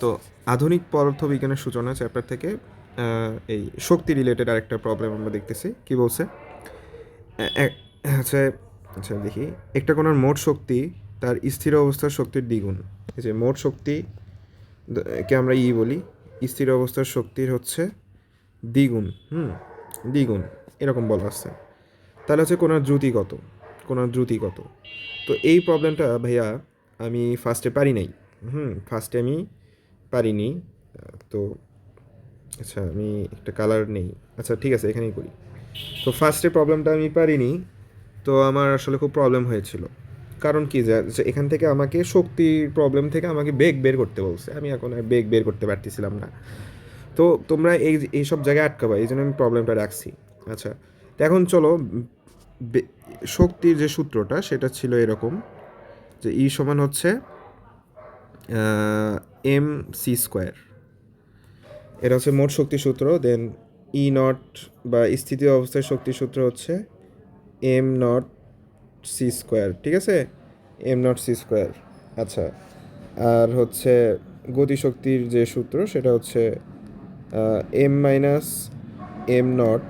তো আধুনিক পদার্থবিজ্ঞানের সূচনা চ্যাপ্টার থেকে এই শক্তি রিলেটেড আরেকটা প্রবলেম আমরা দেখতেছি। কি বলছে? এ- আচ্ছা দেখি। একটা কোণার মোট শক্তি, তার স্থির অবস্থার শক্তির দ্বিগুণ। এই যে মোট শক্তি কে আমরা ই বলি। স্থির অবস্থার শক্তির হচ্ছে দ্বিগুণ, হুম, দ্বিগুণ, এরকম বলা আছে। তাহলে হচ্ছে কোনার দ্রুতি কত? কোনার দ্রুতি কত? তো এই প্রবলেমটা ভাইয়া আমি ফার্স্টে পারি নাই। হুম ফার্স্টে আমি পারিনি, তো আচ্ছা আমি একটা কালার নেই। আচ্ছা ঠিক আছে, এখানেই করি। তো ফার্স্টে প্রবলেমটা আমি পারিনি, তো আমার আসলে খুব প্রবলেম হয়েছিল। কারণ কি, যে এখান থেকে আমাকে শক্তির প্রবলেম থেকে আমাকে বেগ বের করতে বলছে। আমি এখন আর বেগ বের করতে পারতেছিলাম না। তো তোমরা এই এইসব জায়গায় আটকাবা, এই জন্য আমি প্রবলেমটা রাখছি। আচ্ছা তো এখন চলো শক্তির যে সূত্রটা, সেটা ছিল এরকম, যে ই সমান হচ্ছে এম সি স্কোয়ার এটা হচ্ছে মোট শক্তি সূত্র দেন ই নট বা স্থিতি অবস্থায় শক্তি সূত্র হচ্ছে এম নট সি স্কোয়ার ঠিক আছে? এম নট সি স্কোয়ার আচ্ছা। আর হচ্ছে গতিশক্তির যে সূত্র, সেটা হচ্ছে M minus M not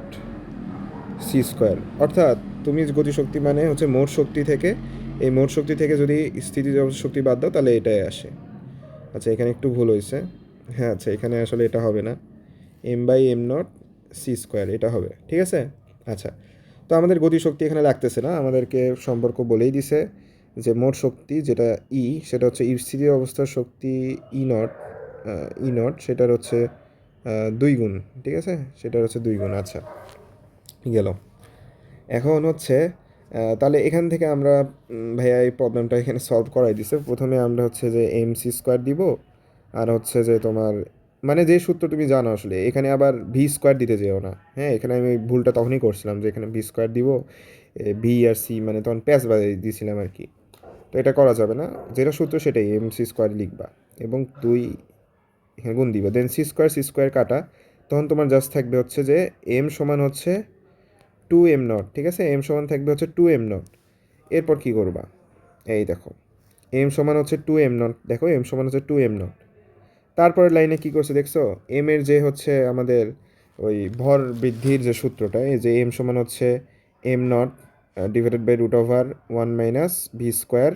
C square অর্থাৎ তুমি গতিশক্তি মানে হচ্ছে মোট শক্তি থেকে, এই মোট শক্তি থেকে যদি স্থিতি শক্তি বাদ দাও, তাহলে এটাই আসে। আচ্ছা এখানে একটু ভুল হয়েছে। হ্যাঁ আচ্ছা এখানে আসলে এটা হবে না। M by M not C square এটা হবে, ঠিক আছে? আচ্ছা তো আমাদের গতিশক্তি এখানে লাগতেছে না, আমাদেরকে সম্পর্ক বলেই দিছে যে মোট শক্তি যেটা ই সেটা হচ্ছে স্থিতি অবস্থার শক্তি ই নট ই নট সেটার হচ্ছে দুই গুণ, ঠিক আছে? সেটার হচ্ছে দুই গুণ আচ্ছা গেল। এখন হচ্ছে তাহলে এখান থেকে আমরা ভাইয়া এই প্রবলেমটা এখানে সলভ করাই দিছে। প্রথমে আমরা হচ্ছে যে এম সি স্কোয়ার দিব, আর হচ্ছে যে তোমার মানে যে সূত্র তুমি জানো আসলে, এখানে আবার ভি স্কোয়ার দিতে যেও না। হ্যাঁ এখানে আমি ভুলটা তখনই করছিলাম যে এখানে ভি স্কোয়ার দিব ভি আর সি মানে তখন প্যাচ বাজিয়ে দিয়েছিলাম আর কি। তো এটা করা যাবে না। যেটা সূত্র সেটাই এম সি স্কোয়ার লিখবা, এবং দুই এখানে গুণ দিবে। Then C square C square কাটা, তখন তোমার জাস্ট থাকবে হচ্ছে যে এম সমান হচ্ছে টু এম নট ঠিক আছে? এম সমান থাকবে হচ্ছে টু এম নট এরপর কি করবা? এই দেখো এম সমান হচ্ছে টু এম নট দেখো এম সমান হচ্ছে টু এম নট তারপরের লাইনে কি করছে দেখছ? এম এর যে হচ্ছে আমাদের ওই ভর বৃদ্ধির যে সূত্রটা, এই যে এম সমান হচ্ছে M naught divided by root over one minus V square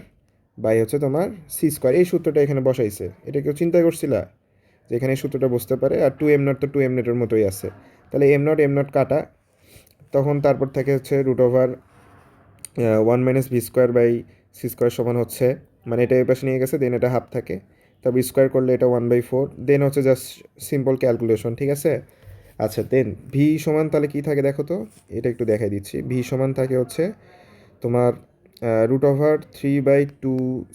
by হচ্ছে তোমার সি স্কোয়ার এই সূত্রটা এখানে বসাইছে। এটা কেউ চিন্তা করছিলা? যে এখানে সূত্রটা বসতে পারে, আর টু এম নট তো টু এম নটের মতোই আছে। তাহলে এম নট এম নট কাটা তখন তারপর থেকে হচ্ছে root over one minus V square by C square সমান হচ্ছে। মানে এটা এই পাশে নিয়ে গেছে দেন এটা হাফ থাকে। তারপর স্কোয়ার করলে এটা ওয়ান বাই ফোর দেন হচ্ছে জাস্ট সিম্পল ক্যালকুলেশন ঠিক আছে? আচ্ছা দেন ভি সমান তাহলে কী থাকে দেখো তো? এটা একটু দেখাই দিচ্ছি। ভি সমান থাকে হচ্ছে তোমার root over three by two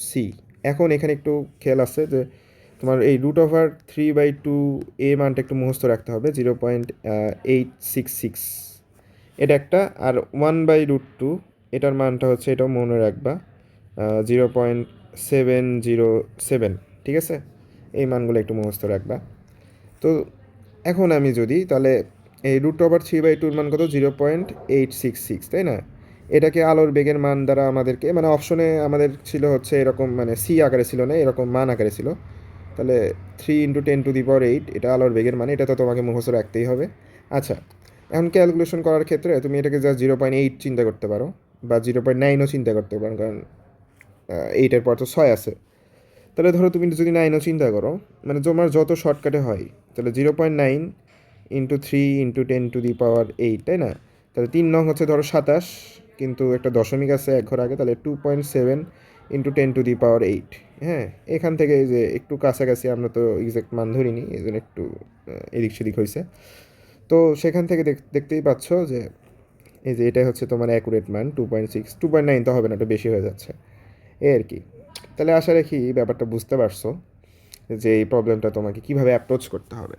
C এখন এখানে একটু খেয়াল আছে যে তোমার এই root over three by two এ মানটা একটু মুখস্থ রাখতে হবে zero point eight six six এটা একটা, আর ওয়ান বাই রুট টু এটার মানটা হচ্ছে এটাও মনে রাখবা zero point seven zero seven ঠিক আছে? এই মানগুলো একটু মুখস্থ রাখবা। তো এখন আমি যদি, তাহলে এই রুট ওভার থ্রি বাই টুর মান কত? Zero point eight six six তাই না? এটাকে আলোর বেগের মান দ্বারা আমাদেরকে মানে অপশনে আমাদের ছিল হচ্ছে এরকম মানে সি আকারে ছিল না, এরকম মান আকারে ছিল। তাহলে three into ten to the power eight এটা আলোর বেগের মানে এটা তো তোমাকে মুখস্থ রাখতেই হবে। আচ্ছা এখন ক্যালকুলেশন করার ক্ষেত্রে তুমি এটাকে জাস্ট জিরো পয়েন্ট এইট চিন্তা করতে পারো, বা জিরো পয়েন্ট নাইনও চিন্তা করতে পারো, কারণ এইটের পর তো ছয় আছে। তাহলে ধরো তুমি যদি নাইনও চিন্তা করো মানে তোমার যত শর্টকাটে হয়, তাহলে zero point nine into three into ten to the power eight তাই না? তাহলে তিন নং হচ্ছে ধরো সাতাশ, কিন্তু একটা দশমিক আছে এক ঘর আগে, তাহলে two point seven into ten to the power eight হ্যাঁ? এখান থেকে যে একটু কাছাকাছি আমরা তো এক্সাক্ট মান ধরিনি, এই জন্য একটু এদিক সেদিক হয়েছে তো সেখান থেকে দেখ- দেখতেই পাচ্ছ যে এই যে এটাই হচ্ছে তোমার অ্যাকুরেট মান two point six two point nine তো হবে না, একটু বেশি হয়ে যাচ্ছে। এই আর কি। তাহলে আশা রাখি ব্যাপারটা বুঝতে পারছ যে এই প্রবলেমটা তোমাকে কীভাবে অ্যাপ্রোচ করতে হবে।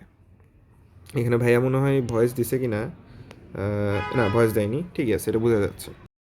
এখানে ভাইয়া মনে হয় ভয়েস দিছে কি না না ভয়েস দেয়নি। ঠিক আছে, এটা বোঝা যাচ্ছে।